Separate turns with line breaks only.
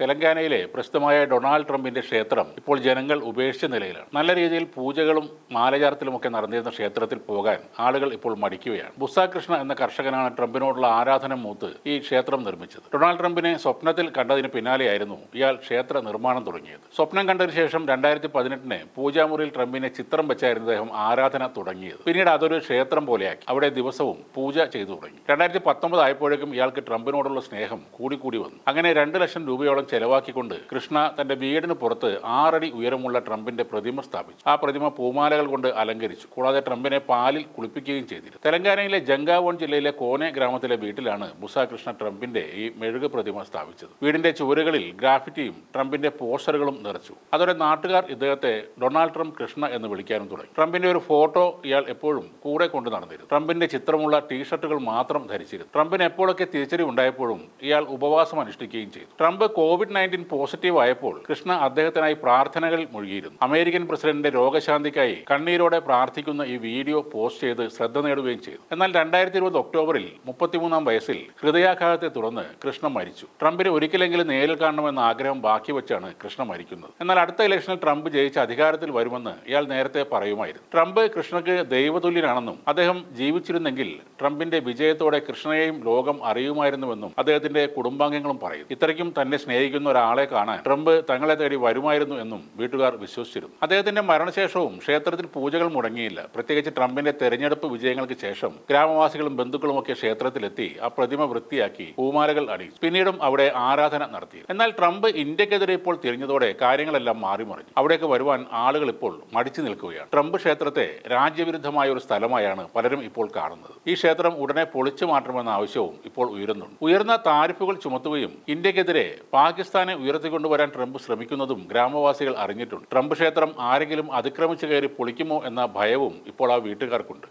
തെലങ്കാനയിലെ പ്രസിദ്ധമായ ഡൊണാൾഡ് ട്രംപിന്റെ ക്ഷേത്രം ഇപ്പോൾ ജനങ്ങൾ ഉപേക്ഷിച്ച നിലയിലാണ്. നല്ല രീതിയിൽ പൂജകളും മാലചാരത്തിലുമൊക്കെ നടന്നിരുന്ന ക്ഷേത്രത്തിൽ പോകാൻ ആളുകൾ ഇപ്പോൾ മടിക്കുകയാണ്. ബുസാകൃഷ്ണ എന്ന കർഷകനാണ് ട്രംപിനോടുള്ള ആരാധന മൂത്ത് ഈ ക്ഷേത്രം നിർമ്മിച്ചത്. ഡൊണാൾഡ് ട്രംപിനെ സ്വപ്നത്തിൽ കണ്ടതിന് പിന്നാലെയായിരുന്നു ഇയാൾ ക്ഷേത്ര നിർമ്മാണം തുടങ്ങിയത്. സ്വപ്നം കണ്ടതിന് ശേഷം രണ്ടായിരത്തി പതിനെട്ടിന് പൂജാമുറിയിൽ ട്രംപിനെ ചിത്രം വെച്ചായിരുന്നു അദ്ദേഹം ആരാധന തുടങ്ങിയത്. പിന്നീട് അതൊരു ക്ഷേത്രം പോലെയാക്കി. അവിടെ ദിവസവും പൂജ ചെയ്തു തുടങ്ങി. രണ്ടായിരത്തി പത്തൊമ്പത് ആയപ്പോഴേക്കും ഇയാൾക്ക് ട്രംപിനോടുള്ള സ്നേഹം കൂടിക്കൂടി വന്നു. അങ്ങനെ രണ്ട് ലക്ഷം രൂപയോളം ചെലവാക്കിക്കൊണ്ട് കൃഷ്ണ തന്റെ വീടിന് പുറത്ത് ആറടി ഉയരമുള്ള ട്രംപിന്റെ പ്രതിമ സ്ഥാപിച്ചു. ആ പ്രതിമ പൂമാലകൾ കൊണ്ട് അലങ്കരിച്ചു. കൂടാതെ ട്രംപിനെ പാലിൽ കുളിപ്പിക്കുകയും ചെയ്തിരുന്നു. തെലങ്കാനയിലെ ജംഗാവോൺ ജില്ലയിലെ കോനെ ഗ്രാമത്തിലെ വീട്ടിലാണ് മുസ കൃഷ്ണ ട്രംപിന്റെ ഈ മെഴുക് പ്രതിമ സ്ഥാപിച്ചത്. വീടിന്റെ ചുവരുകളിൽ ഗ്രാഫിറ്റിയും ട്രംപിന്റെ പോസ്റ്ററുകളും നിറച്ചു. അതോടെ നാട്ടുകാർ ഇദ്ദേഹത്തെ ഡൊണാൾഡ് ട്രംപ് കൃഷ്ണ എന്ന് വിളിക്കാനും തുടങ്ങി. ട്രംപിന്റെ ഒരു ഫോട്ടോ ഇയാൾ എപ്പോഴും കൂടെ കൊണ്ട് നടന്നിരുന്നു. ട്രംപിന്റെ ചിത്രമുള്ള ടീഷർട്ടുകൾ മാത്രം ധരിച്ചിരുന്നു. ട്രംപിന് എപ്പോഴൊക്കെ തിരിച്ചറിവ് ഉണ്ടായപ്പോഴും ഇയാൾ ഉപവാസം അനുഷ്ഠിക്കുകയും ചെയ്തു. ട്രംപ് കോവിഡ് നയന്റീൻ പോസിറ്റീവ് ആയപ്പോൾ കൃഷ്ണ അദ്ദേഹത്തിനായി പ്രാർത്ഥനകൾ മുഴുകിയിരുന്നു. അമേരിക്കൻ പ്രസിഡന്റിന്റെ രോഗശാന്തിക്കായി കണ്ണീരോടെ പ്രാർത്ഥിക്കുന്ന ഈ വീഡിയോ പോസ്റ്റ് ചെയ്ത് ശ്രദ്ധ നേടുകയും ചെയ്തു. എന്നാൽ രണ്ടായിരത്തി ഇരുപത് ഒക്ടോബറിൽ മുപ്പത്തിമൂന്നാം വയസ്സിൽ ഹൃദയാഘാതത്തെ തുടർന്ന് കൃഷ്ണ മരിച്ചു. ട്രംപിന് ഒരിക്കലെങ്കിലും നേരിൽ കാണണമെന്ന ആഗ്രഹം ബാക്കി വെച്ചാണ് കൃഷ്ണ മരിക്കുന്നത്. എന്നാൽ അടുത്ത ഇലക്ഷനിൽ ട്രംപ് ജയിച്ച് അധികാരത്തിൽ വരുമെന്ന് ഇയാൾ നേരത്തെ പറയുമായിരുന്നു. ട്രംപ് കൃഷ്ണക്ക് ദൈവതുല്യനാണെന്നും അദ്ദേഹം ജീവിച്ചിരുന്നെങ്കിൽ ട്രംപിന്റെ വിജയത്തോടെ കൃഷ്ണയെയും ലോകം അറിയുമായിരുന്നുവെന്നും അദ്ദേഹത്തിന്റെ കുടുംബാംഗങ്ങളും പറയുന്നു. ഇത്രയ്ക്കും തന്നെ സ്നേഹിക്കുന്ന ഒരാളെ കാണാൻ ട്രംപ് തങ്ങളെ തേടി വരുമായിരുന്നു എന്നും വീട്ടുകാർ വിശ്വസിച്ചിരുന്നു. അദ്ദേഹത്തിന്റെ മരണശേഷവും ക്ഷേത്രത്തിൽ പൂജകൾ മുടങ്ങിയില്ല. പ്രത്യേകിച്ച് ട്രംപിന്റെ തെരഞ്ഞെടുപ്പ് വിജയങ്ങൾക്ക് ശേഷം ഗ്രാമവാസികളും ബന്ധുക്കളും ഒക്കെ ക്ഷേത്രത്തിലെത്തി ആ പ്രതിമ വൃത്തിയാക്കി പൂമാലകൾ അണിയിച്ചു. പിന്നീടും അവിടെ ആരാധന നടത്തി. എന്നാൽ ട്രംപ് ഇന്ത്യക്കെതിരെ ഇപ്പോൾ തിരിഞ്ഞതോടെ കാര്യങ്ങളെല്ലാം മാറിമറിഞ്ഞു. അവിടേക്ക് വരുവാൻ ആളുകൾ ഇപ്പോൾ മടിച്ചു നിൽക്കുകയാണ്. ട്രംപ് ക്ഷേത്രത്തെ രാജ്യവിരുദ്ധമായ ഒരു സ്ഥലമായാണ് പലരും ഇപ്പോൾ കാണുന്നത്. ഈ ക്ഷേത്രം ഉടനെ പൊളിച്ചു മാറ്റണമെന്ന ആവശ്യവും ഇപ്പോൾ ഉയരുന്നുണ്ട്. ഉയർന്ന താരിഫുകൾ ചുമത്തുകയും ഇന്ത്യക്കെതിരെ പാകിസ്ഥാനെ ഉയർത്തിക്കൊണ്ടുവരാൻ ട്രംപ് ശ്രമിക്കുന്നതും ഗ്രാമവാസികൾ അറിഞ്ഞിട്ടുണ്ട്. ട്രംപ് ക്ഷേത്രം ആരെങ്കിലും അതിക്രമിച്ചു കയറി പൊളിക്കുമോ എന്ന ഭയവും ഇപ്പോൾ ആ വീട്ടുകാർക്കുണ്ട്.